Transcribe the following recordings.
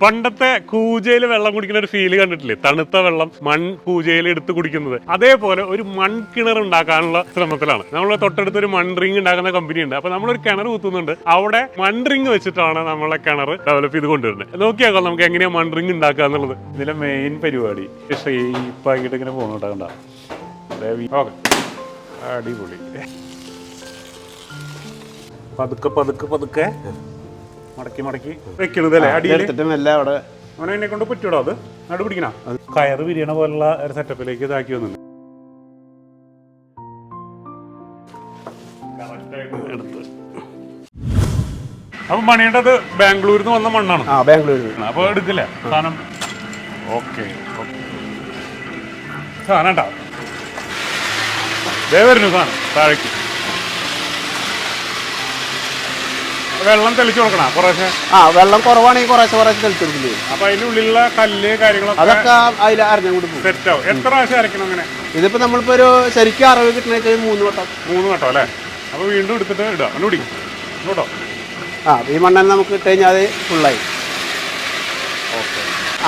പണ്ടത്തെ കൂജയിൽ വെള്ളം കുടിക്കുന്ന ഒരു ഫീൽ കണ്ടിട്ടില്ലേ? തണുത്ത വെള്ളം മൺ കൂജയിൽ എടുത്ത് കുടിക്കുന്നത്. അതേപോലെ ഒരു മൺ കിണർ ഉണ്ടാക്കാനുള്ള ശ്രമത്തിലാണ്. നമ്മൾ തൊട്ടടുത്ത് ഒരു മൺ റിങ് ഉണ്ടാക്കുന്ന കമ്പനി ഉണ്ട്. അപ്പൊ നമ്മളൊരു കിണർ കുത്തുന്നുണ്ട്. അവിടെ മൺ റിങ് വെച്ചിട്ടാണ് നമ്മളെ കിണർ ഡെവലപ്പ് ചെയ്ത് കൊണ്ടുവരുന്നത്. നോക്കിയാക്കാം നമുക്ക് എങ്ങനെയാ മൺ റിങ് ഉണ്ടാക്കുക എന്നുള്ളത്. ഇതിലെ മെയിൻ പരിപാടി. ഷേപ്പാക്കിയിട്ട് ഇങ്ങനെ പോകുന്നുണ്ടാകണ്ട അടിപൊളി. പതുക്കെ പതുക്കെ പതുക്കെ. മടക്കി മടക്കി വെക്കണത് അല്ലേ അടിയിൽ മെല്ലെ അവിടെ അവനെ എന്നെ കൊണ്ട് പറ്റൂടോ അത്? നടു പിടിക്കണ? കയറ് വിരിയണ പോലുള്ള ഒരു സെറ്റപ്പിലേക്ക് ഇതാക്കി വന്നു അപ്പൊ മണിയേണ്ടത് ബാംഗ്ലൂരിൽ നിന്ന് വന്ന മണ്ണാണ്. ആ ബാംഗ്ലൂരിൽ അപ്പൊ എടുക്കില്ലേ? സാധനം? ഓക്കെ സാധനം ഉണ്ടാവും ദേ വരുന്നു സാധനം താഴേക്ക്. വെള്ളം തെളിച്ചു കൊടുക്കണം കുറേശ്ശെ. ആ വെള്ളം കുറവാണെങ്കിൽ കുറേശ്ശെ കുറേശ്ശെ തെളിച്ചെടുക്കില്ലേ അപ്പൊ അതിനുള്ളിലുള്ള കല്ല് കാര്യങ്ങളൊക്കെ അതൊക്കെ അതിൽ അരഞ്ഞ കൊടുക്കും തെറ്റോ എത്ര പ്രാവശ്യം അരക്കണം അങ്ങനെ? ഇതിപ്പോ നമ്മളിപ്പോ ഒരു ശരിക്കും അറിവ് കിട്ടണ മൂന്ന് വട്ടം. മൂന്ന് വട്ടം അല്ലേ? അപ്പൊ വീണ്ടും എടുത്തിട്ട് ഇടുക. അങ്ങോട്ട് ഇങ്ങോട്ടോ. ആ ഈ മണ്ണെണ്ണ നമുക്ക് ഇട്ട് കഴിഞ്ഞാൽ അത് ഫുള്ളായി ഓക്കെ.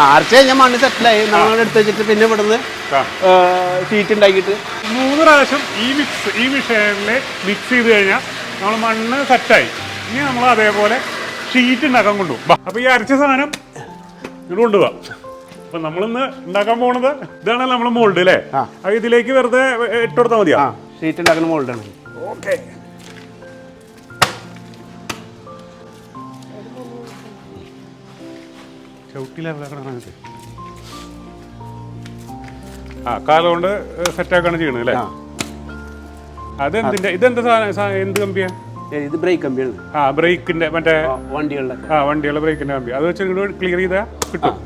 അരച്ച് കഴിഞ്ഞാൽ മണ്ണ് സെറ്റിലായി നമ്മൾ എടുത്ത് വെച്ചിട്ട് പിന്നെ ഇവിടുന്ന് ഷീറ്റ് ഉണ്ടാക്കിയിട്ട് മൂന്ന് പ്രാവശ്യം ഈ മിക്സ് ഈ മിഷനിൽ മിക്സ് ചെയ്ത് കഴിഞ്ഞാൽ നമ്മൾ മണ്ണ് സെറ്റായി ഇനി നമ്മൾ അതേപോലെ ഷീറ്റ് ഉണ്ടാക്കാൻ കൊണ്ടുപോകും അപ്പോൾ അപ്പൊ ഈ അരച്ച സാധനം ഇങ്ങോട്ട് കൊണ്ടുപോവാ അപ്പൊ നമ്മളിന്ന് ഉണ്ടാക്കാൻ പോണത് ഇതാണല്ലോ നമ്മൾ മോൾഡ് അല്ലേ ആ. അപ്പൊ ഇതിലേക്ക് വെറുതെ ഇട്ട് കൊടുത്താൽ മതിയാ? ഷീറ്റ് ഉണ്ടാക്കുന്ന മോൾഡാണ് ഓക്കെ. ചവിട്ടിയിലാണ് ആ കാലുകൊണ്ട് സെറ്റാക്കാണ് ചെയ്യണത് അല്ലേ അതെന്തിന്റെ ഇതെന്താ സാധനം എന്ത് കമ്പിയാ? ഇത് ബ്രേക്ക് കമ്പിയാണ് ആ ബ്രേക്കിന്റെ മറ്റേ വണ്ടികളുടെ ആ വണ്ടികളുടെ ബ്രേക്കിന്റെ കമ്പി. അത് വെച്ച് ഇങ്ങോട്ട് ക്ലിയർ ചെയ്താൽ കിട്ടും.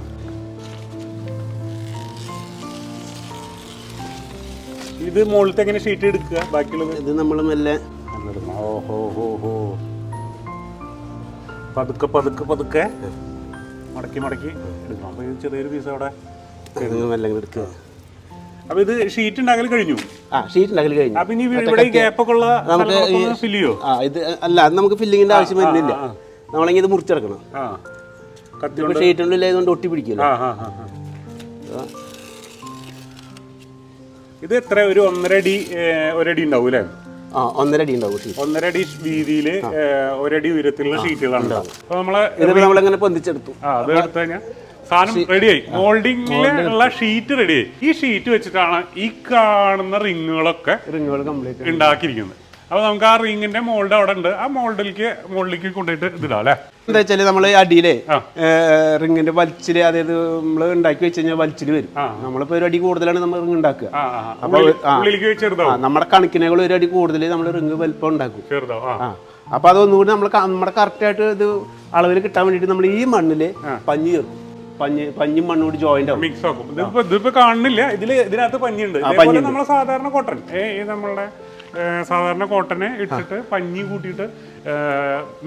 ഇത് മുകളിലത്തെ എങ്ങനെ ഷീറ്റ് എടുക്കുക? ബാക്കിയുള്ളത്? ഇത് നമ്മൾ മെല്ലെ ഓഹോ ഹോ ഹോ പതുക്കെ പതുക്കെ പതുക്കെ. മടക്കി മടക്കി. എടുക്കണം അപ്പൊ ഇത് ചെറിയൊരു പീസ് അവിടെ മെല്ലെ എടുക്കുക. അപ്പൊ ഇത് ഷീറ്റ് ഉണ്ടാക്കൽ കഴിഞ്ഞു? ആ ഷീറ്റ് ഉണ്ടാക്കൽ കഴിഞ്ഞു. അപ്പൊ ഇനി ഇവിടെ ഗ്യാപ്പൊക്കെ ഉള്ള നമുക്ക് ഫില്ല് ചെയ്യോ? ആ ഇത് അല്ല അത് നമുക്ക് ഫില്ലിങ്ങിന്റെ ആവശ്യം വരുന്നില്ല. നമ്മളെങ്കിൽ ഇത് മുറിച്ചെടുക്കണം. ഇപ്പൊ ഷീറ്റിനുള്ളിൽ ആയതുകൊണ്ട് ഒട്ടി പിടിക്കില്ല. ഇത് എത്ര? ഒരു ഒന്നര അടി ഒരടി ഉണ്ടാവും അല്ലേ? ആ ഒന്നര അടി ഉണ്ടാവും ഒന്നരടി ഒന്നര അടി വീതിയിൽ ഒരടി ഉയരത്തിലുള്ള ഷീറ്റുകളാണ്. അപ്പൊ നമ്മൾ ഇതിപ്പോ നമ്മളിങ്ങനെ പൊന്തിച്ചെടുത്തു. ആ അത് എടുത്തു കഴിഞ്ഞാൽ സാധനം റെഡിയായി മോൾഡിങ്ങിലുള്ള ഷീറ്റ് റെഡിയായി ഈ ഷീറ്റ് വെച്ചിട്ടാണ് ഈ കാണുന്ന റിങ്ങുകളൊക്കെ റിങ്ങുകൾ കംപ്ലീറ്റ് ഉണ്ടാക്കിയിരിക്കുന്നത്. അപ്പൊ നമുക്ക് ആ റിങ്ങിന്റെ മോൾഡ് അവിടെ ഉണ്ട്. ആ മോൾഡിലേക്ക് മോൾഡിലേക്ക് കൊണ്ടുപോയിട്ട് ഇതിടാം അല്ലേ? എന്താ വെച്ചാൽ നമ്മൾ അടിയിലെ. റിങ്ങിന്റെ വലിച്ചിൽ അതായത് നമ്മൾ ഉണ്ടാക്കി വെച്ച് കഴിഞ്ഞാൽ വലിച്ചിൽ വരും. നമ്മളിപ്പോ ഒരു അടി കൂടുതലാണ് നമ്മൾ റിങ് ഉണ്ടാക്കുക. അപ്പൊ നമ്മുടെ കണക്കിനേക്കാൾ ഒരു അടി കൂടുതൽ നമ്മൾ റിങ് വലിപ്പം ഉണ്ടാക്കും. അപ്പൊ അതൊന്നുകൂടി നമ്മൾ നമ്മുടെ കറക്റ്റ് ആയിട്ട് ഇത് അളവിൽ കിട്ടാൻ വേണ്ടിട്ട് നമ്മൾ ഈ മണ്ണിൽ പഞ്ഞി ചേർക്കും പഞ്ഞി പഞ്ഞും മണ്ണും കൂടി ജോയിന്റ് ആവും. മിക്സ് ആക്കും. ഇതിപ്പോ ഇതിപ്പോ കാണുന്നില്ല ഇതിൽ ഇതിനകത്ത് പഞ്ഞിണ്ട് ഇതേപോലെ നമ്മളെ സാധാരണ കോട്ടൺ നമ്മളുടെ സാധാരണ കോട്ടനെ ഇട്ടിട്ട് പഞ്ഞി കൂട്ടിയിട്ട്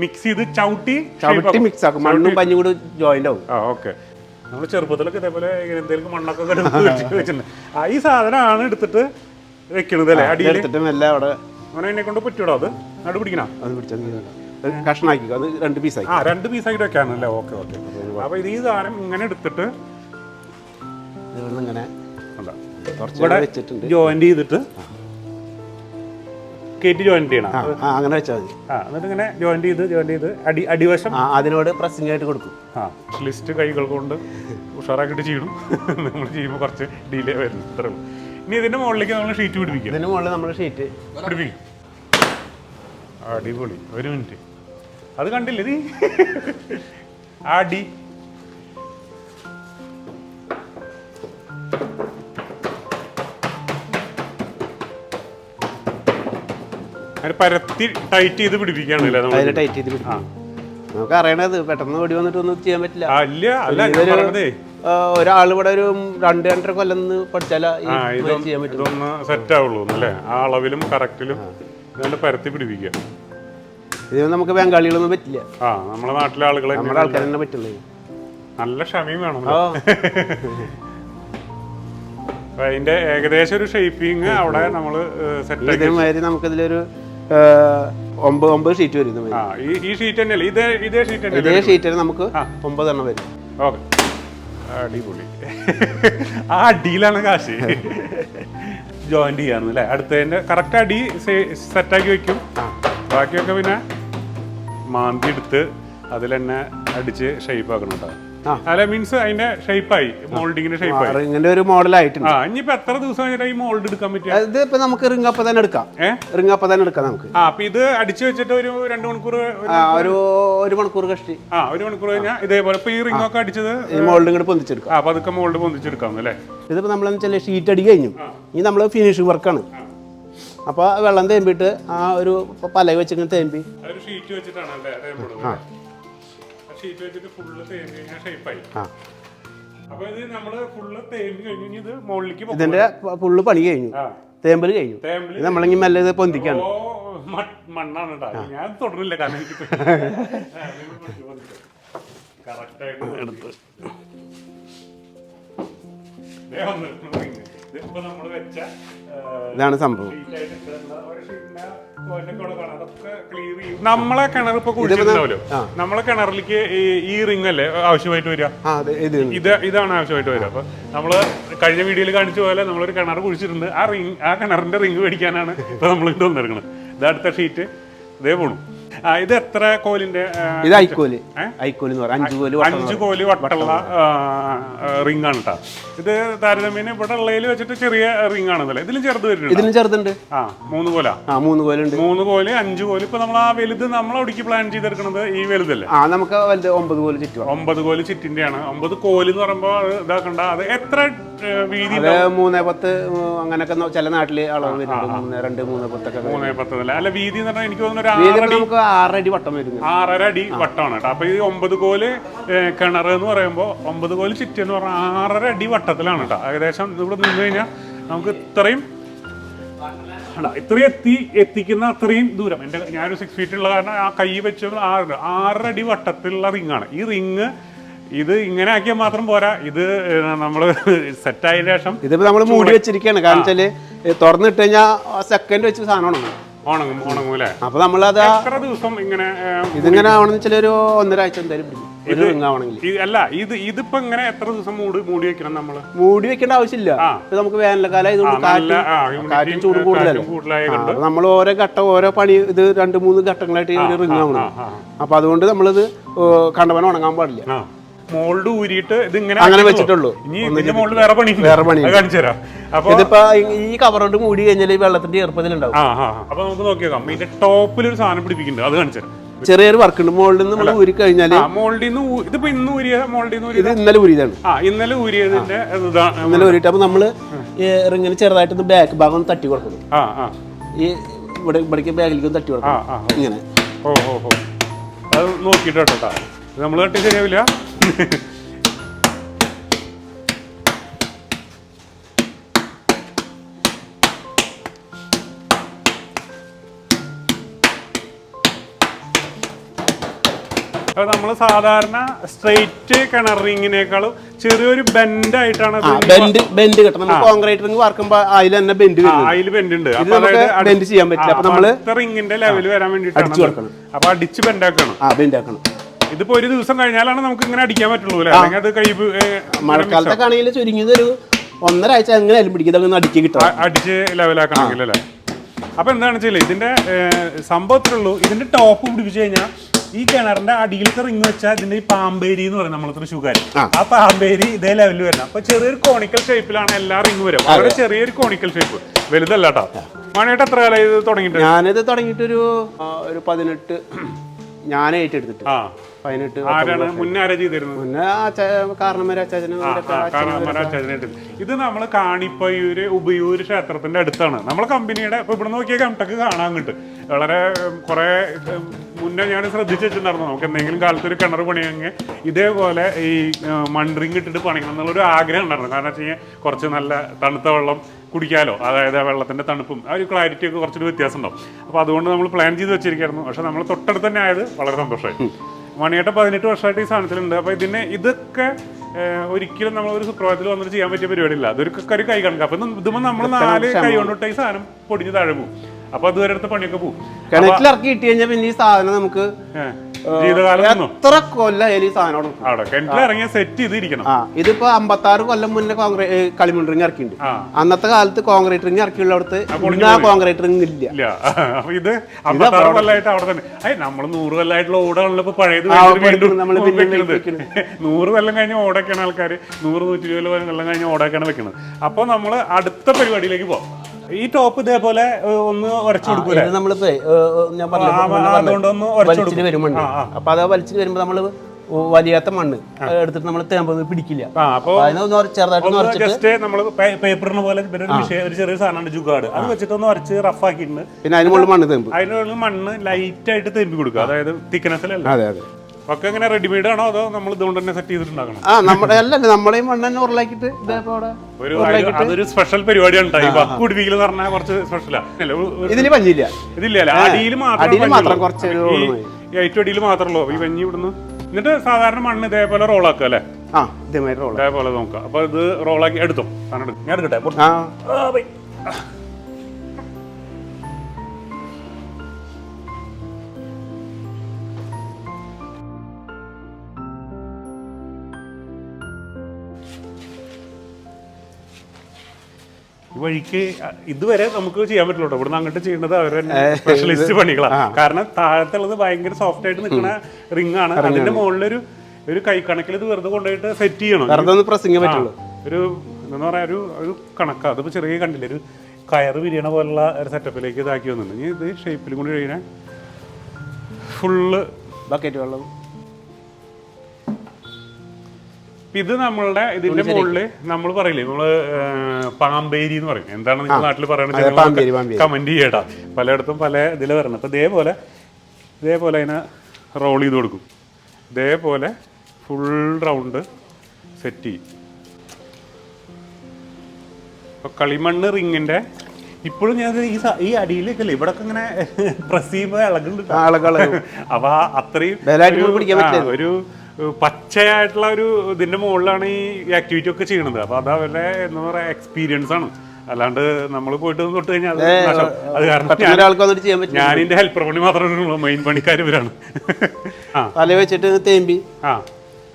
മിക്സ് ചെയ്ത് ചവിട്ടി ചവിട്ടി മിക്സ് ആക്കും. മണ്ണും പഞ്ഞും കൂടി ജോയിന്റ് ആവും. ആ ഓക്കെ. നമ്മൾ ചെറുപ്പത്തിലൊക്കെ ഇതേപോലെ എന്തെങ്കിലും മണ്ണൊക്കെ വെച്ചിട്ടുണ്ട്. ആ ഈ സാധനമാണ് എടുത്തിട്ട് വെക്കണത് അല്ലേ? അടിയിൽ എടുത്തിട്ട് മെല്ലെ അവിടെ അങ്ങനെ എന്നെ കൊണ്ട് പറ്റൂടോ അത്. നടു പിടിക്കണോ? അത് പിടിച്ചാൽ കഷ്ണാക്കി അത് രണ്ട് പീസാക്കി. ആ രണ്ട് പീസായിട്ട് വെക്കാനല്ലേ ഓക്കെ ഓക്കെ. അപ്പോൾ ഇത് ഈ സാധനം ഇങ്ങനെ എടുത്തിട്ട് ഇവിടുന്ന് ഇങ്ങനെ ഇവിടെ വെച്ചിട്ടുണ്ട്. ജോയിന്റ് ചെയ്തിട്ട് കയറ്റി ജോയിന്റ് ചെയ്യണം. ആ അങ്ങനെ വെച്ചാൽ മതി. ആ എന്നിട്ട് ഇങ്ങനെ ജോയിന്റ് ചെയ്ത് ജോയിന്റ് ചെയ്ത് അടി അടിവശം അതിനോട് പ്രസ്സിംഗ് ആയിട്ട് കൊടുക്കും. ആ ലിസ്റ്റ് കൈകൾ കൊണ്ട് ഉഷാറാക്കിയിട്ട് ചെയ്യണം. നമ്മൾ ചെയ്യുമ്പോൾ കുറച്ച് ഡിലേ വരും ഇത്ര ഉള്ളൂ. ഇനി ഇതിന്റെ മുകളിലേക്ക് നമ്മൾ ഷീറ്റ് പിടിപ്പിക്കും. ഇതിന്റെ മുകളിൽ നമ്മൾ ഷീറ്റ് പിടിപ്പിക്കും. അടിപൊളി. ഒരു മിനിറ്റ് അത് കണ്ടില്ലേ നീ? ആടി. പരത്തി ടൈറ്റ് ചെയ്ത് പിടിപ്പിക്കുകയാണല്ലേ നമ്മൾ ടൈറ്റ് ചെയ്ത് പിടിക്കും നമുക്ക് അറിയണത് പെട്ടെന്ന് ഓടി വന്നിട്ട് ഒന്നും ചെയ്യാൻ പറ്റില്ല. അല്ല അല്ല ഒരാൾ ഇവിടെ ഒരു രണ്ട് രണ്ടര കൊല്ലം പഠിച്ചാലാ ചെയ്യാൻ പറ്റും സെറ്റ് ആവുള്ളൂ അല്ലേ ആ അളവിലും കറക്റ്റിലും പരത്തി പിടിപ്പിക്കുക. ഇത് നമുക്ക് ബംഗാളികളൊന്നും പറ്റില്ല. ആ നമ്മുടെ നാട്ടിലെ ആളുകളെ നമ്മുടെ ആൾക്കാർ തന്നെ പറ്റുള്ളൂ. നല്ല ക്ഷമയും വേണം അതിന്റെ ഏകദേശം ഒരു ഷേപ്പിംഗ് അവിടെ നമ്മൾ സെറ്റ് ആക്കി ഇതേമാതിരി നമുക്കിതിലൊരു ഒമ്പത് ഒമ്പത് ഷീറ്റ് വരും. ഈ ഷീറ്റ് തന്നെയല്ലേ? ഇതേ ഇതേ ഷീറ്റ് ഇതേ ഷീറ്റ് ഷീറ്റിൽ നമുക്ക് ഒമ്പതെണ്ണം വരും. ഓക്കെ. അടിപൊളി. ആ അടിയിലാണ് കാശ്. ജോയിന്റ് ചെയ്യാന്ന് അല്ലേ? അടുത്തതിന്റെ കറക്റ്റ് അടി സെറ്റാക്കി വെക്കും. ബാക്കിയൊക്കെ പിന്നെ മാന്തി എടുത്ത് അതിൽ തന്നെ അടിച്ച് ഷേപ്പ് ആക്കണം കേട്ടോ. അല്ല മീൻസ് അതിന്റെ ഷേപ്പായി മോൾഡിങ്ങിന്റെ ഷേപ്പായി റിങ്ങിന്റെ ഒരു മോഡലായിട്ടുണ്ട് ആ ഇനിയിപ്പോ എത്ര ദിവസം കഴിഞ്ഞിട്ട് ഈ മോൾഡ് എടുക്കാൻ പറ്റും ഇത് ഇപ്പൊ നമുക്ക് റിങ് അപ്പൊ തന്നെ എടുക്കാം. റിങ് അപ്പൊ തന്നെ എടുക്കാം നമുക്ക്. ആ അപ്പൊ ഇത് അടിച്ചു വെച്ചിട്ട് ഒരു രണ്ട് മണിക്കൂർ ഒരു- ഒരു ഒരു മണിക്കൂർ കഷ്ടി. ആ ഒരു മണിക്കൂർ കഴിഞ്ഞാൽ ഇതേപോലെ. ഇപ്പൊ ഈ റിംഗ് ഒക്കെ അടിച്ചത് ഈ മോൾഡ് ഇങ്ങോട്ട് പൊന്തിച്ചെടുക്കാം. അപ്പൊ അതൊക്കെ മോൾഡ് പൊന്തിച്ചെടുക്കാം അല്ലേ ഇതിപ്പോ നമ്മളെന്ന് വെച്ചാൽ ഷീറ്റ് അടി കഴിഞ്ഞു. ഇനി നമ്മൾ ഫിനിഷിംഗ് വർക്കാണ് അപ്പോൾ വെള്ളം തേമ്പിട്ട് ആ ഒരു പലക വെച്ചിങ്ങനെ തേമ്പി. ആ. ഇതിന്റെ ഫുള്ള് പണി കഴിഞ്ഞു. തേമ്പൽ കഴിഞ്ഞു. നമ്മളിങ്ങനെ മെല്ലെ ഇത് പൊന്തിക്കാണ്. മണ്ണാണ് ഞാൻ തുടരില്ല കാരണം എനിക്ക് കറക്റ്റ് ആയിട്ട് എടുത്ത്. ഇതാണ് സംഭവം. നമ്മളെ കിണർ ഇപ്പൊ കുഴിച്ചിട്ടുണ്ടാവല്ലോ നമ്മളെ കിണറിലേക്ക് ഈ- റിംഗ് അല്ലേ ആവശ്യമായിട്ട് വരിക? ഇത് ഇത് ഇതാണ് ആവശ്യമായിട്ട് വരിക. അപ്പൊ നമ്മൾ കഴിഞ്ഞ വീഡിയോയിൽ കാണിച്ച പോലെ നമ്മളൊരു കിണർ കുഴിച്ചിട്ടുണ്ട്. ആ റിംഗ് ആ കിണറിന്റെ റിംഗ് മേടിക്കാനാണ് ഇപ്പൊ നമ്മൾ ഇട്ട് വന്നിരിക്കുന്നത്. ഇത് അടുത്ത ഷീറ്റ് ഇതേ പോണു. ഇത് എത്ര കോലിന്റെ ഇത് ഐക്കോൽ. ഐക്കോൽ എന്ന് പറയും അഞ്ചു കോൽ അഞ്ച് കോൽ വട്ടുള്ള റിംഗ് ആണ് കേട്ടോ ഇത് താരതമ്യേന ഇവിടെ ഉള്ളതിൽ വെച്ചിട്ട് ചെറിയ റിംഗ് ആണെന്നല്ലേ ഇതിലും ചെറുത് വരുന്നുണ്ട്? ഇതിലും ചെറുതുണ്ട്. ആ മൂന്ന് കോലാ? ആ മൂന്ന് കോലുണ്ട്. മൂന്ന് കോൽ അഞ്ച് കോൽ. ഇപ്പൊ നമ്മൾ ആ വലുത് നമ്മൾ അവിടേക്ക് പ്ലാൻ ചെയ്തെടുക്കുന്നത് ഈ വലുതല്ലേ? ആ നമുക്ക് വലുത് ഒമ്പത് കോൽ ചുറ്റും ഒമ്പത് കോൽ ചിറ്റിന്റെ ആണ് ഒമ്പത് കോൽ എന്ന് പറയുമ്പോൾ ഇതാക്കണ്ട. അത് എത്ര വീതി മൂന്നേ പത്ത് അങ്ങനെയൊക്കെ ചില നാട്ടിൽ അളവ് വരുന്നുണ്ട്. രണ്ട് മൂന്ന് പത്തൊക്കെ മൂന്ന് പത്ത് അല്ല? വീതി എന്ന് പറഞ്ഞാൽ എനിക്ക് തോന്നുന്നു നമുക്ക് ആറടി വട്ടം വരുന്നു ആറര അടി വട്ടമാണ് കേട്ടോ. അപ്പൊ ഈ ഒമ്പത് കോൽ കിണർ എന്ന് പറയുമ്പോൾ ഒമ്പത് കോൽ ചുറ്റി എന്ന് പറഞ്ഞാൽ ആറര അടി വട്ടത്തിലാണ് കേട്ടോ. ഏകദേശം ഇവിടെ നിന്ന് കഴിഞ്ഞാൽ നമുക്ക് ഇത്രയും ഇത്രയും എത്തി എത്തിക്കുന്ന അത്രയും ദൂരം. എന്റെ ഞാനൊരു സിക്സ് ഫീറ്റ് ഉള്ള കാരണം ആ കൈ വെച്ച് ആറ് ആറര അടി വട്ടത്തിലുള്ള റിങ്ങാണ് ഈ റിങ് ഇത് ഇങ്ങനെ ആക്കിയാൽ മാത്രം പോരാ. ഇത് നമ്മൾ സെറ്റായ ശേഷം ഇതിപ്പോ നമ്മൾ മൂടി വെച്ചിരിക്കുകയാണ് കാരണം വെച്ചാൽ തുറന്നിട്ട് കഴിഞ്ഞാൽ സെക്കൻഡ് വെച്ച് സാധനം ഉണങ്ങും. ഉണങ്ങും ഉണങ്ങും അല്ലേ അപ്പൊ നമ്മളത് എത്ര ദിവസം ഇങ്ങനെ ഇതിങ്ങനെ ആവണമെന്ന് വെച്ചാൽ ഒരു ഒന്നര ആഴ്ച എന്തായാലും പിടിക്കും. അല്ല ഇത് ഇതിപ്പോ ഇങ്ങനെ എത്ര ദിവസം മൂടി മൂടി വെക്കണം നമ്മൾ? മൂടി വെക്കേണ്ട ആവശ്യമില്ല. നമുക്ക് വേനൽക്കാലം ഇതുകൊണ്ട് കാറ്റ് humidity, കൂടുതലല്ലേ? നമ്മൾ ഓരോ ഘട്ടം ഓരോ പണി ഇത് രണ്ട് മൂന്ന് ഘട്ടങ്ങളായിട്ട് റിങ് ആവണം. അപ്പൊ അതുകൊണ്ട് നമ്മളിത് കണ്ടവനം ഉണങ്ങാൻ പാടില്ല. മോൾഡ് ഊരിയിട്ട് ഇത് ഇങ്ങനെ അങ്ങനെ വെച്ചിട്ടുള്ളൂ. ഇനി ഇതിന്റെ മോൾഡ് വേറെ പണി വേറെ പണി കാണിച്ചു തരാം. അപ്പൊ ഇതിപ്പോ ഈ- കവറോട് കവർ കൊണ്ട് മൂടി കഴിഞ്ഞാൽ ഈ വെള്ളത്തിന്റെ ഈർപ്പത്തിൽ ആ ആ. അപ്പൊ നമുക്ക് നോക്കിയേക്കാം. ഇതിന്റെ ടോപ്പിൽ ഒരു സാധനം പിടിപ്പിക്കുന്നുണ്ട്. അത് കാണിച്ചു തരാം. ചെറിയൊരു വർക്ക് ഉണ്ട്. മോൾഡിൽ നിന്ന് നമ്മൾ ഊരി കഴിഞ്ഞാൽ മോൾഡിൽ നിന്ന് ഇതിപ്പോ ഇന്ന് ഊരിയ മോൾഡിൽ നിന്ന് ഇത് ഇന്നലെ ഊരിയതാണ്. ആ ഇന്നലെ ഊരിയതിന്റെ ഇന്നലെ ഊരിയിട്ട് അപ്പൊ നമ്മൾ ഈ ചെറുതായിട്ട് ബാക്ക് ഭാഗം ഒന്ന് തട്ടി കൊടുക്കണം ആ ആ. ഈ ഇവിടെ ഇവിടേക്ക് ബാഗിലേക്ക് തട്ടി കൊടുക്കണം ആ ഇങ്ങനെ. ഓ ഓ ഓ. അത് നോക്കിയിട്ട് കേട്ടോ. നമ്മൾ തട്ടി ശരിയാവില്ല. അത് നമ്മൾ സാധാരണ സ്ട്രെയിറ്റ് കിണർ റിങ്ങിനേക്കാളും ചെറിയൊരു ബെൻഡ് ആയിട്ടാണ് ബെൻഡ് ബെൻഡ് കിട്ടണം നമ്മൾ കോൺക്രീറ്റ് റിംഗ് വർക്കുമ്പോ അതിൽ തന്നെ ബെൻഡ് അതിൽ ബെൻഡ് ഉണ്ട്. ബെൻഡ് ചെയ്യാൻ പറ്റില്ല. അപ്പൊ നമ്മൾ റിങ്ങിന്റെ ലെവൽ വരാൻ വേണ്ടിയിട്ടാണ് അടിച്ചു കൊടുക്കണം. അപ്പൊ അടിച്ച് ബെൻഡ് ആക്കണം. ആ ബെൻഡ് ആക്കണം. ഇതിപ്പോ ഒരു ദിവസം കഴിഞ്ഞാലാണ് നമുക്ക് ഇങ്ങനെ അടിക്കാൻ പറ്റുള്ളൂ അല്ലേ? അല്ലെങ്കിൽ അത് കൈ മഴക്കാലത്തൊക്കെ ആണെങ്കിൽ ചുരുങ്ങിയത് ഒരു ഒന്നര ആഴ്ച എങ്ങനെയാലും പിടിക്കും ഇതൊന്ന് അടുക്കി കിട്ടും അടിച്ച് ലെവലാക്കണമെങ്കിൽ അല്ലേ? അപ്പൊ എന്താണെന്ന് വെച്ചാൽ ഇതിന്റെ സംഭവത്തിലുള്ളൂ ഇതിന്റെ ടോപ്പ് പിടിപ്പിച്ചു കഴിഞ്ഞാൽ ഈ കിണറിന്റെ അടിയിലത്തെ റിങ് വെച്ചാൽ ഇതിന്റെ ഈ പാമ്പേരി എന്ന് പറയും നമ്മൾ തൃശ്ശൂക്കാർ ആ. പാമ്പേരി ഇതേ ലെവലിൽ വരണം. അപ്പൊ ചെറിയൊരു കോണിക്കൽ ഷേപ്പിലാണ് എല്ലാ റിങ് വരും അവിടെ ചെറിയൊരു കോണിക്കൽ ഷേപ്പ് വലുതല്ല കേട്ടോ മണിയായിട്ട് എത്ര കാലം ഇത് തുടങ്ങിയിട്ട്? ഞാനിത് തുടങ്ങിയിട്ടൊരു ആ, ഒരു പതിനെട്ട് ഞാൻ ഏറ്റെടുത്തിട്ട് പതിനെട്ട് ആരാണ്? ചെയ്തിരുന്നത്? ഇത് നമ്മൾ കാണിപ്പയ്യൂര് ഉപയൂര് ക്ഷേത്രത്തിന്റെ അടുത്താണ്. നമ്മളെ കമ്പനിയുടെ ഇപ്പൊ ഇവിടെ നോക്കിയ കംടക്ക് കാണാൻ കിട്ടും വളരെ കുറെ മുന്നേ ഞാൻ ശ്രദ്ധിച്ചിട്ടുണ്ടായിരുന്നു നമുക്ക് എന്തെങ്കിലും കാലത്ത് ഒരു കിണർ പണിയെങ്കിൽ ഇതേപോലെ ഈ മൺറിങ് ഇട്ടിട്ട് പണിയണം എന്നുള്ളൊരു ആഗ്രഹം ഉണ്ടായിരുന്നു. കാരണം വെച്ച് കഴിഞ്ഞാൽ കുറച്ച് നല്ല തണുത്ത വെള്ളം കുടിക്കാലോ അതായത് ആ വെള്ളത്തിന്റെ തണുപ്പും ആ ഒരു ക്ലാരിറ്റി ഒക്കെ കുറച്ചൊരു വ്യത്യാസം ഉണ്ടാവും അപ്പോൾ അതുകൊണ്ട് നമ്മൾ പ്ലാൻ ചെയ്ത് വെച്ചിരിക്കുന്നു പക്ഷേ നമ്മൾ തൊട്ടടുത്ത് തന്നെ ആയത് വളരെ സന്തോഷമായി. മണിയേട്ട പതിനെട്ട് വർഷമായിട്ട് ഈ സാധനത്തിലുണ്ട്. അപ്പോൾ ഇതിനെ ഇതൊക്കെ ഒരിക്കലും നമ്മൾ ഒരു സുപ്രഭാതത്തിൽ വന്നിട്ട് ചെയ്യാൻ പറ്റിയ പരിപാടിയില്ല. അതൊരു ഒരു കൈ കണക്ക്. അപ്പം ഇതുമ്പോൾ നമ്മൾ നാല് കൈ കൊണ്ടിട്ട് ഈ സാധനം പൊടിഞ്ഞ് താഴെ പോകും അപ്പൊ അതുവരെ അടുത്ത പണിയൊക്കെ പോകും കിണറ്റിലിറക്കി കിട്ടി കഴിഞ്ഞാൽ പിന്നെ ഈ സാധനം നമുക്ക് ഏഹ്, കൊല്ലം എത്ര കൊല്ലായാലും ഈ സാധനം ഇറങ്ങിയ സെറ്റ് ചെയ്തിരിക്കണം. ആ ഇതിപ്പോ അമ്പത്താറ് കൊല്ലം മുന്നേ കോൺക്രീറ്റ് കളിമൺ റിങ് ഇറക്കിയിട്ടുണ്ട്. അന്നത്തെ കാലത്ത് കോൺക്രീറ്റ് റിങ് ഇറക്കിയുള്ളടത്ത് ഇന്ന് ആ കോൺക്രീറ്റ് റിങ് ഇല്ല. ഇല്ല. അപ്പൊ ഇത് അമ്പത്താറ് കൊല്ലമായിട്ട് അവിടെ തന്നെ. അയ്യ നമ്മൾ നൂറ് കൊല്ലമായിട്ടുള്ള ഓടാണല്ലോ ഇപ്പൊ പഴയത് നൂറ് കൊല്ലം കഴിഞ്ഞ് ഓടക്കാണ് ആൾക്കാർ നൂറ് നൂറ്റി ഇരുപത് കൊല്ലം കഴിഞ്ഞ് ഓടക്കാണ് വെക്കുന്നത് അപ്പൊ നമ്മൾ അടുത്ത പരിപാടിയിലേക്ക് പോവാം. ഈ ടോപ്പ് ഇതേപോലെ ഒന്ന് ഉരച്ചു കൊടുക്കൂല? നമ്മളിപ്പോ ഞാൻ. അപ്പൊ അത് വലിച്ചിട്ട് വരുമ്പോ നമ്മൾ വലിയാത്ത മണ്ണ് എടുത്തിട്ട് നമ്മൾ തേമ്പ് പിടിക്കില്ല. ഒന്ന് പേപ്പറിന് പോലെ ഒരു ചെറിയ സാധനമാണ് ജുഗാട് അത് ഉരച്ച് റഫ് ആക്കിയിട്ടുണ്ട്. പിന്നെ അതിന് മുകളിൽ മണ്ണ് തേമ്പ്. അതിനുള്ള മണ്ണ് ലൈറ്റ് ആയിട്ട് തേമ്പി കൊടുക്കുക. അതായത് തിക്കനസിലല്ല അതെ അതെ. ഒക്കെ എങ്ങനെ റെഡിമെയ്ഡ് ആണോ അതോ നമ്മൾ ഇതുകൊണ്ട് തന്നെ സെറ്റ് ചെയ്തിട്ടുണ്ടാക്കണം? ആ നമ്മുടെ അല്ല നമ്മളെ ഈ മണ്ണ് തന്നെ ഉരുളാക്കിട്ട് ഒരു അതൊരു സ്പെഷ്യൽ പരിപാടിയാണ്. ഈ വക്ക് കുടിപ്പിക്കൽ എന്ന് പറഞ്ഞാൽ കുറച്ച് സ്പെഷ്യലാ ഇതിൽ പഞ്ഞില്ല. ഇതില്ല അടിയിൽ മാത്രം മാത്രം കുറച്ച് മതി. ഏറ്റവും അടിയിൽ മാത്രമല്ലോ ഈ പഞ്ഞി ഇവിടുന്ന്. എന്നിട്ട് സാധാരണ മണ്ണ് ഇതേപോലെ റോളാക്കുക അല്ലേ? ആ ഇതേമാതിരി റോൾ ഇതേപോലെ നോക്കാം അപ്പൊ ഇത് റോളാക്കി എടുത്തോ? ഞാൻ എടുക്കട്ടെ? ഈ വഴിക്ക് ഇതുവരെ നമുക്ക് ചെയ്യാൻ പറ്റില്ല കേട്ടോ ഇവിടുന്ന് അങ്ങോട്ട് ചെയ്യുന്നത് അവരുടെ സ്പെഷ്യലിസ്റ്റ് പണികളാണ് കാരണം താഴത്തുള്ളത് ഭയങ്കര സോഫ്റ്റ് ആയിട്ട് നിൽക്കുന്ന റിംഗ് ആണ്. അതിന്റെ മുകളിലൊരു ഒരു കൈ കൈക്കണക്കിൽ ഇത് വെറുതെ കൊണ്ടുപോയിട്ട് സെറ്റ് ചെയ്യണം. വെറുതെ ഒന്ന് പ്രസിംഗേ പറ്റുള്ളൂ. ഒരു എന്താ പറയാ ഒരു ഒരു കണക്ക്. അതിപ്പോ ചെറിയ കണ്ടില്ല ഒരു കയറ് വിരിയണ പോലുള്ള ഒരു സെറ്റപ്പിലേക്ക് ഇതാക്കി വന്നിട്ടുണ്ട്. ഇനി ഇത് ഷേപ്പിൽ കൊണ്ട് കഴിഞ്ഞാൽ ഫുള്ള് ബക്കറ്റ് വെള്ളം ഇത് നമ്മളുടെ ഇതിന്റെ മുകളിൽ നമ്മൾ പറയില്ലേ? നമ്മൾ പാമ്പേരി എന്ന് പറയും. എന്താണ് നിങ്ങൾ നാട്ടിൽ പറയുന്നത്. കമന്റ് ചെയ്യട്ടാ പലയിടത്തും പല ഇതിൽ വരണം. അപ്പൊ ഇതേപോലെ ഇതേപോലെ അതിനെ റോൾ ചെയ്ത് കൊടുക്കും. ഇതേപോലെ ഫുൾ റൗണ്ട് സെറ്റ് ചെയ്യും. കളിമണ്ണ് റിങ്ങിന്റെ ഇപ്പോഴും ഞാൻ ഈ ഈ അടിയിലേക്കല്ലേ ഇവിടെ ഇങ്ങനെ പ്രസ് ചെയ്യുമ്പോൾ ഇളകുന്നുണ്ട് ട്ടോ. ആളുകൾ അപ്പൊ അത്രയും ഒരു- പച്ചയായിട്ടുള്ള ഒരു ഇതിന്റെ മുകളിലാണ് ഈ ആക്ടിവിറ്റി ഒക്കെ ചെയ്യണത്. അപ്പോൾ അത് അവരുടെ എന്താ പറയാ എക്സ്പീരിയൻസ് ആണ്. അല്ലാണ്ട് നമ്മൾ പോയിട്ട് തൊട്ട് കഴിഞ്ഞാൽ അത് കാരണം ഞാൻ- എന്റെ ഹെൽപ്പർ പണി മാത്രമേ ഉള്ളൂ മെയിൻ പണിക്കാർ ഇവരാണ്. തല വെച്ചിട്ട് തേമ്പി. ആ.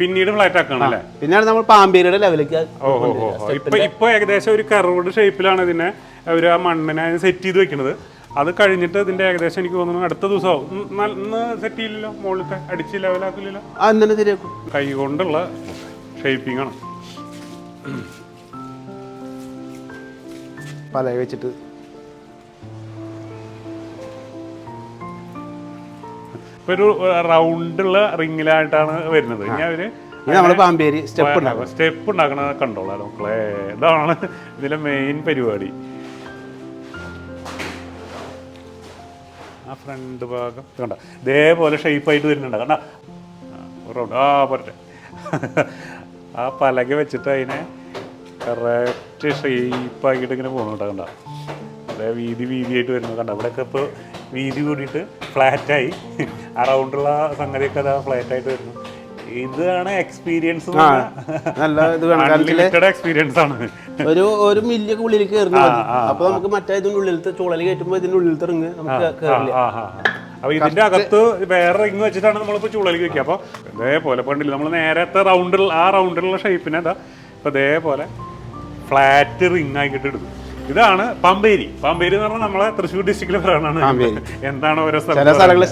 പിന്നീട് ഫ്ലാറ്റ് ആക്കണം അല്ലേ? പിന്നെയാണ് നമ്മൾ പാമ്പേരിയുടെ ലെവലിലേക്ക് ഓ ഓ ഓ. ഓ. ഇപ്പൊ ഇപ്പൊ ഏകദേശം ഒരു കർവ്ഡ് ഷേപ്പിലാണ് ഇതിനെ അവർ ആ മണ്ണിനെ സെറ്റ് ചെയ്ത് വെക്കുന്നത് അത് കഴിഞ്ഞിട്ട് ഇതിന്റെ ഏകദേശം എനിക്ക് തോന്നുന്നു അടുത്ത ദിവസമാവും. ഇന്ന് സെറ്റ് ചെയ്യില്ലല്ലോ? മുകളിലത്തെ അടിച്ച് ലെവലാക്കില്ലല്ലോ എന്താണ് ശരിയാക്കും കൈ കൊണ്ടുള്ള ഷേപ്പിംഗ് ആണ്. പല വെച്ചിട്ട്. ഇപ്പൊ ഒരു റൗണ്ടുള്ള റിങ്ങിലായിട്ടാണ് വരുന്നത്. ഇനി അവർ നമ്മൾ പാമ്പേരി സ്റ്റെപ്പ് സ്റ്റെപ്പ് ഉണ്ടാക്കണ. കണ്ടോളാം. മക്കളെ ഇതാണ് ഇതിലെ മെയിൻ പരിപാടി. ഫ്രണ്ട് ഭാഗം. കണ്ട? ഇതേപോലെ ഷേപ്പായിട്ട് വരുന്നുണ്ട്. കണ്ട? റൗണ്ട് ആ പോരട്ടെ. ആ പലക വെച്ചിട്ട് അതിനെ കറക്റ്റ് ഷേപ്പാക്കിയിട്ട് ഇങ്ങനെ പോകുന്നുണ്ട് കണ്ട? അതേ വീതി വീതിയായിട്ട് വരുന്നു കണ്ട? ഇവിടെയൊക്കെ ഇപ്പോൾ വീതി കൂടിയിട്ട് ഫ്ലാറ്റായി ആ റൗണ്ടുള്ള സംഗതിയൊക്കെ അതാ ഫ്ലാറ്റായിട്ട് വരുന്നു. ഇതാണ് എക്സ്പീരിയൻസ് നല്ല ഇത് വേണം. എക്സ്പീരിയൻസ് ആണ്. ഒരു ഒരു മില്ലിയൊക്കെ ഉള്ളിൽ കയറുന്നു അപ്പൊ നമുക്ക് മറ്റേ ഇതിന്റെ ഉള്ളിലത്തെ ചുളൽ കയറ്റുമ്പോ ഇതിന്റെ ഉള്ളിലത്തെ റിങ് നമുക്ക് കയറില്ല. അപ്പൊ ഇതിന്റെ അകത്ത് വേറെ റിങ് വെച്ചിട്ടാണ് നമ്മളിപ്പോ ചൂളലിക്ക് വെക്കുക അപ്പൊ ഇതേപോലെ പണ്ടില്ല നമ്മൾ നേരത്തെ റൗണ്ടിൽ ആ റൗണ്ടിലുള്ള ഷേപ്പിനെ എന്താ ഇപ്പൊ ഇതേപോലെ ഫ്ലാറ്റ് റിങ് ആക്കിയിട്ട് എടുക്കും ഇതാണ് പമ്പേരി. പമ്പേരി എന്ന് പറഞ്ഞാൽ നമ്മളെ തൃശ്ശൂർ ഡിസ്ട്രിക്റ്റിലെ പറയണാണ് എന്താണ് ഓരോ സ്ഥലം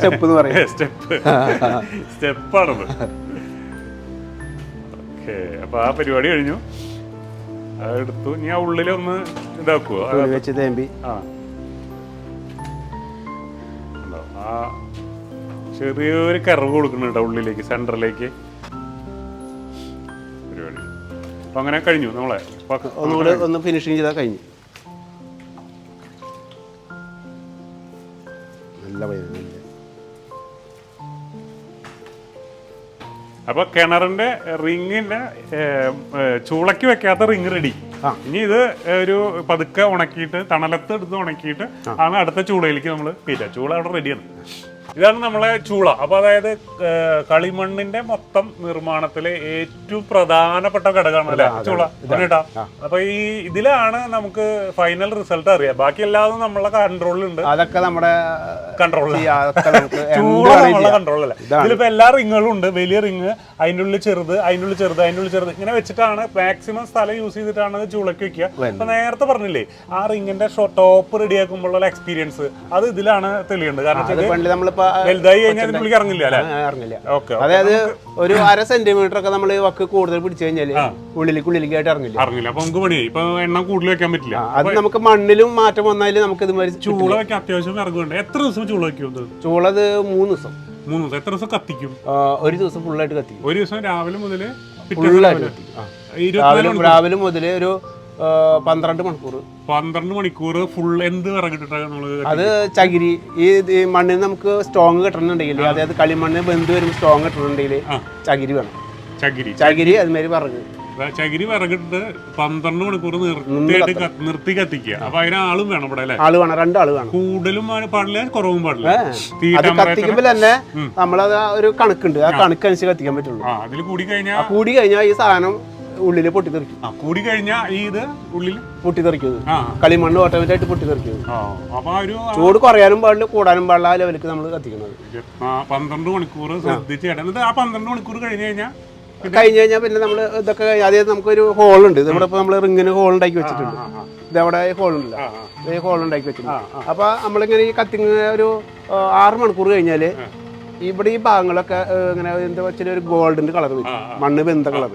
സ്റ്റെപ്പ് സ്റ്റെപ്പാണത് ഓക്കെ അപ്പൊ ആ പരിപാടി കഴിഞ്ഞു. അതെടുത്തു. ഇനി ആ ഉള്ളിലൊന്ന് ഇതാക്കുവോ? വെച്ച് തേമ്പി. ആ? ആ ചെറിയൊരു കറവ് കൊടുക്കുന്നുണ്ട് ഉള്ളിലേക്ക് സെന്ററിലേക്ക് പരിപാടി. അപ്പൊ അങ്ങനെ കഴിഞ്ഞു നമ്മളെ. ഒന്നുകൂടെ ഒന്ന് ഫിനിഷിങ് ചെയ്താൽ കഴിഞ്ഞു. അപ്പൊ കിണറിന്റെ റിങ്ങിന്റെ ചൂളയ്ക്ക് വെക്കാത്ത റിങ് റെഡി ഇനി ഇത് ഒരു പതുക്കെ ഉണക്കിയിട്ട് തണലത്ത് എടുത്ത് ഉണക്കിയിട്ട് ആണ് അടുത്ത ചൂളയിലേക്ക് നമ്മൾ കയറ്റുക. ചൂള അവിടെ റെഡിയാണ് ഇതാണ് നമ്മളെ ചൂള. അപ്പൊ അതായത് കളിമണ്ണിന്റെ മൊത്തം നിർമ്മാണത്തിലെ ഏറ്റവും പ്രധാനപ്പെട്ട ഘടകമാണ് അല്ലെ? ചൂള. കേട്ടാ അപ്പൊ ഈ ഇതിലാണ് നമുക്ക് ഫൈനൽ റിസൾട്ട് അറിയാം. ബാക്കി എല്ലാതും നമ്മളെ കൺട്രോളിലുണ്ട് അതൊക്കെ നമ്മുടെ കൺട്രോളിൽ ചൂള നമ്മളെ കൺട്രോളിലല്ല കൺട്രോളല്ല ഇതിലിപ്പോ എല്ലാ റിങ്ങുകളും ഉണ്ട്. വലിയ റിങ് അതിന്റെ ഉള്ളിൽ ചെറുത് അതിന്റെ ഉള്ളിൽ ചെറുത് അതിന്റെ ഉള്ളിൽ ചെറുത്. ഇങ്ങനെ വെച്ചിട്ടാണ് മാക്സിമം സ്ഥലം യൂസ് ചെയ്തിട്ടാണ് ഇത് ചൂളയ്ക്ക് വെക്കുക. അപ്പൊ നേരത്തെ പറഞ്ഞില്ലേ ആ റിങ്ങിന്റെ ടോപ്പ് റെഡിയാക്കുമ്പോഴുള്ള എക്സ്പീരിയൻസ് അത് ഇതിലാണ് തെളിയുണ്ട് കാരണം അത് ഇറങ്ങില്ല അതായത് ഒരു അര സെന്റിമീറ്റർ ഒക്കെ നമ്മൾ വക്ക് കൂടുതൽ പിടിച്ചു കഴിഞ്ഞാൽ ഉള്ളിലേക്ക് ഉള്ളിലേക്കായിട്ട് ഇറങ്ങില്ല. ഇറങ്ങില്ല. അപ്പൊ നമുക്ക് ഇപ്പൊ എണ്ണം കൂടുതൽ വെക്കാൻ പറ്റില്ല. അത് നമുക്ക് മണ്ണിലും മാറ്റം വന്നാലും നമുക്ക് ഇതുമാതിരി ചൂള വെക്കാൻ അത്യാവശ്യം ഇറങ്ങുന്നുണ്ട് എത്ര ദിവസം ചൂള വെക്കും ചൂളത് മൂന്ന് ദിവസം. മൂന്ന് ദിവസം. എത്ര ദിവസം കത്തിക്കും? ഒരു ദിവസം ഫുള്ളായിട്ട് കത്തിക്കും. ഒരു ദിവസം രാവിലെ മുതൽ രാവിലെ മുതൽ മുതൽ ഒരു പന്ത്രണ്ട് മണിക്കൂർ. പന്ത്രണ്ട് മണിക്കൂർ ഫുൾ എന്ത് വിറകിട്ടിട്ടാണ് അത് ചകിരി. ഈ മണ്ണിൽ മണ്ണിന് നമുക്ക് സ്ട്രോങ് കിട്ടണമെന്നുണ്ടെങ്കിൽ അതായത് കളിമണ്ണ് ബന്ധു വരുമ്പോൾ സ്ട്രോങ് കിട്ടണമെന്നുണ്ടെങ്കിൽ ആ. ചകിരി വേണം. ചകിരി. ചകിരി അതുമാതിരി പറഞ്ഞു ചകിരി വിറകിട്ട് പന്ത്രണ്ട് മണിക്കൂർ നിർത്തിയായിട്ട് നിർത്തി കത്തിക്കുക. അപ്പൊ അതിന് ആളും വേണം ഇവിടെ അല്ലെ? ആൾ വേണം രണ്ടാൾ വേണം. കൂടുതലും പാടില്ല കുറവും പാടില്ല. കത്തിക്കുമ്പോ അത് temperature- കത്തിക്കുമ്പോൾ തന്നെ നമ്മളത് ഒരു കണക്കുണ്ട്. ആ കണക്കനുസരിച്ച് കത്തിക്കാൻ പറ്റുള്ളൂ. അതിൽ കൂടി കഴിഞ്ഞാൽ കൂടി കഴിഞ്ഞാൽ ഈ സാധനം ഉള്ളിൽ പൊട്ടിത്തെറിക്കും. ആ കൂടി കഴിഞ്ഞാൽ ഈ ഇത് ഉള്ളിൽ പൊട്ടിത്തെറിക്കും ഇത്. ആ. കളിമണ്ണ് ഓട്ടോമാറ്റിക് ആയിട്ട് പൊട്ടിത്തെറിക്കും ആ അപ്പൊ ആ ഒരു ചൂട് കുറയാനും പാടില്ല കൂടാനും പാടില്ല ആ ലെവലിക്ക് നമ്മൾ കത്തിക്കുന്നത്. ആ പന്ത്രണ്ട് മണിക്കൂർ ശ്രദ്ധിച്ച് ആ പന്ത്രണ്ട് മണിക്കൂർ കഴിഞ്ഞ് കഴിഞ്ഞാൽ കഴിഞ്ഞ് കഴിഞ്ഞാൽ പിന്നെ നമ്മൾ ഇതൊക്കെ അതായത് നമുക്കൊരു ഹോൾ ഉണ്ട് ഇവിടെ ഇപ്പോൾ നമ്മൾ റിങ്ങിന് ഹോൾ ഉണ്ടാക്കി വെച്ചിട്ടുണ്ട് ഇതവിടെ ഹോൾ ഉണ്ടല്ലോ ഈ ഹോൾ ഉണ്ടാക്കി വെച്ചിട്ടുണ്ട്. അപ്പൊ നമ്മളിങ്ങനെ ഈ കത്തിങ് ഒരു ആറ് മണിക്കൂർ കഴിഞ്ഞാൽ ഇവിടെ ഈ ഭാഗങ്ങളൊക്കെ ഇങ്ങനെ എന്താ വെച്ചാൽ ഒരു ഗോൾഡിന്റെ കളർ വരും. മണ്ണ് വെന്ത കളർ.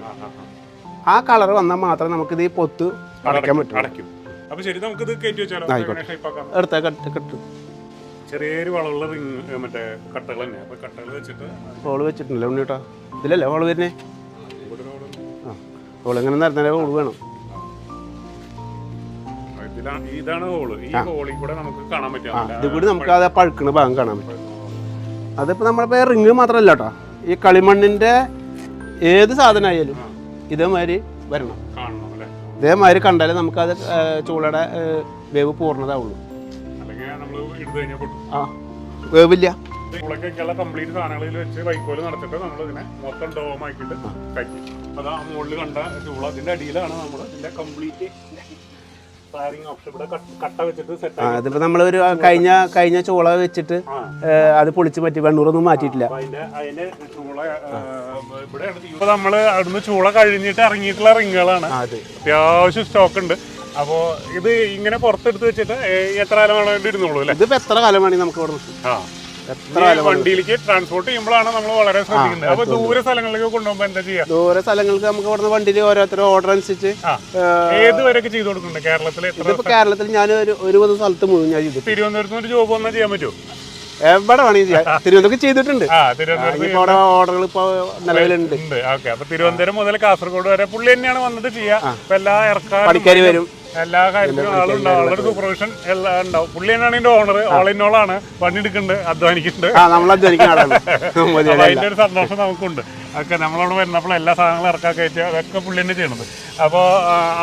ആ കളർ വന്നാൽ മാത്രമേ നമുക്കിത് ഈ പൊത്ത് അടയ്ക്കാൻ പറ്റും അടയ്ക്കും. അപ്പൊ ശരി നമുക്കിത് കയറ്റി വെച്ചാലോ? എങ്ങനെ എടുത്ത കട്ട് ചെറിയൊരു വളമുള്ള റിങ് മറ്റേ കട്ടകൾ തന്നെ. അപ്പൊ കട്ടകൾ വെച്ചിട്ട് ഹോൾ വെച്ചിട്ടുണ്ടല്ലോ ഉണ്ണിട്ടോ ഇതിലല്ലേ ഹോൾ വരുന്നേ. ആ ഹോൾ ഇങ്ങനെ നിരന്നാലേ ഹോൾ വേണം. ഇതാണ് ഹോൾ. ഈ ഹോളിൽ കൂടെ നമുക്ക് കാണാൻ ആ പറ്റും ഇത് കൂടി നമുക്ക് അത് പഴുക്കണ ഭാഗം കാണാൻ പറ്റും. അതിപ്പോൾ നമ്മളിപ്പോൾ റിങ് മാത്രമല്ല കേട്ടോ ഈ കളിമണ്ണിന്റെ ഏത് സാധനമായാലും ഇതേമാതിരി വരണം. ഇതേമാതിരി കണ്ടാലേ നമുക്ക് അത് ചൂളയുടെ വേവ് പൂർണതാവുള്ളൂ. ആ വേവില്ല. ഉളക്കൊക്കെയുള്ള കംപ്ലീറ്റ് സാധനങ്ങളിൽ വെച്ച് വൈക്കോൽ നടത്തിട്ട് നമ്മൾ ഇതിനെ മൊത്തം കഴിക്കും അതാ മുകളിൽ കണ്ട ചൂള. അടിയിലാണ് നമ്മൾ ഇതിന്റെ കംപ്ലീറ്റ് ആ അതിപ്പോൾ നമ്മളൊരു കഴിഞ്ഞ കഴിഞ്ഞ ചോള വെച്ചിട്ട് അത് പൊളിച്ച് പറ്റി വെണ്ണൂറൊന്നും മാറ്റിയിട്ടില്ല. ഇപ്പൊ നമ്മൾ അവിടുന്ന് ചൂള കഴിഞ്ഞിട്ട് ഇറങ്ങിയിട്ടുള്ള റിങ്ങുകളാണ്. അത്യാവശ്യം സ്റ്റോക്ക് ഉണ്ട്. അപ്പോ ഇത് ഇങ്ങനെ പുറത്തെടുത്ത് വെച്ചിട്ട് എത്ര കാലം വേണമെങ്കിലും ഇരുന്നോളൂ അല്ലേ? ഇതിപ്പോൾ എത്ര കാലം വേണമെങ്കിൽ നമുക്ക് ഇവിടെ ആ. വണ്ടിയിലേക്ക് ട്രാൻസ്പോർട്ട് ചെയ്യുമ്പോഴാണ് നമ്മൾ വളരെ ശ്രദ്ധിക്കുന്നത് അപ്പൊ ദൂര സ്ഥലങ്ങളിലേക്ക് കൊണ്ടുപോകുമ്പോൾ എന്താ ചെയ്യുക ദൂര സ്ഥലങ്ങൾക്ക് നമുക്ക് ഇവിടുന്ന് വണ്ടിയിൽ ഓരോരുത്തരും ഓർഡർ അനുസരിച്ച്. ഏത് വരെയൊക്കെ ചെയ്തു കൊടുക്കുന്നുണ്ട്? കേരളത്തിൽ ഇതിപ്പോ കേരളത്തിൽ ഞാൻ ഒരു ഒരുപത് സ്ഥലത്ത് മുഴുവൻ ഞാൻ ചെയ്തു തിരുവനന്തപുരത്ത് ഒരു ജോബ് വന്നാൽ ചെയ്യാൻ പറ്റുമോ എവിടെ വേണമെങ്കിൽ ചെയ്യാം. തിരുവനന്തപുരം ചെയ്തിട്ടുണ്ട്. അവിടെ ഓർഡറുകൾ ഇപ്പൊ നിലവിലുണ്ട്. ഓക്കെ. അപ്പൊ തിരുവനന്തപുരം മുതൽ കാസർഗോഡ് വരെ പുള്ളി തന്നെയാണ് വന്നിട്ട് ചെയ്യാ. എല്ലാ ഇറക്കാൻ പണിക്കാർ വരും. എല്ലാ കാര്യത്തിലും ആളുണ്ടാവും ആളുടെ സൂപ്പർവിഷൻ എല്ലാം ഉണ്ടാവും. പുള്ളി തന്നെയാണ് ഇതിന്റെ ഓണർ ഓൾ ഇൻ ഓൾ ആണ്. പണിയെടുക്കുന്നുണ്ട് അധ്വാനിക്കുന്നുണ്ട്. അതിന്റെ ഒരു സന്തോഷം നമുക്കുണ്ട്. ഒക്കെ നമ്മളവിടെ വരുന്നപ്പോൾ എല്ലാ സാധനങ്ങളും ഇറക്കാൻ കയറ്റി അതൊക്കെ പുള്ളി തന്നെ ചെയ്യണത് അപ്പോൾ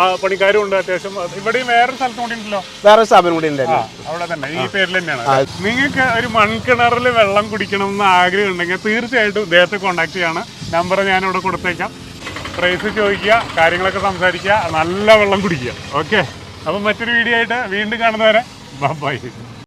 ആ പണിക്കാരും ഉണ്ട് അത്യാവശ്യം. ഇവിടെയും വേറൊരു സ്ഥലത്തും കൂടി ഉണ്ടല്ലോ? വേറെ സ്ഥാപനം കൂടി ഉണ്ട്. അവിടെ തന്നെ. ഈ പേരിൽ തന്നെയാണ്. നിങ്ങൾക്ക് ഒരു മൺകിണറിൽ വെള്ളം കുടിക്കണം എന്ന് ആഗ്രഹം ഉണ്ടെങ്കിൽ തീർച്ചയായിട്ടും ഇദ്ദേഹത്തെ കോൺടാക്ട് ചെയ്യാണ്. നമ്പർ ഞാനിവിടെ കൊടുത്തേക്കാം. പ്രൈസ് ചോദിക്കുക കാര്യങ്ങളൊക്കെ സംസാരിക്കുക നല്ല വെള്ളം കുടിക്കുക. ഓക്കെ അപ്പം മറ്റൊരു വീഡിയോ ആയിട്ട് വീണ്ടും കാണുന്നവരെ ബൈ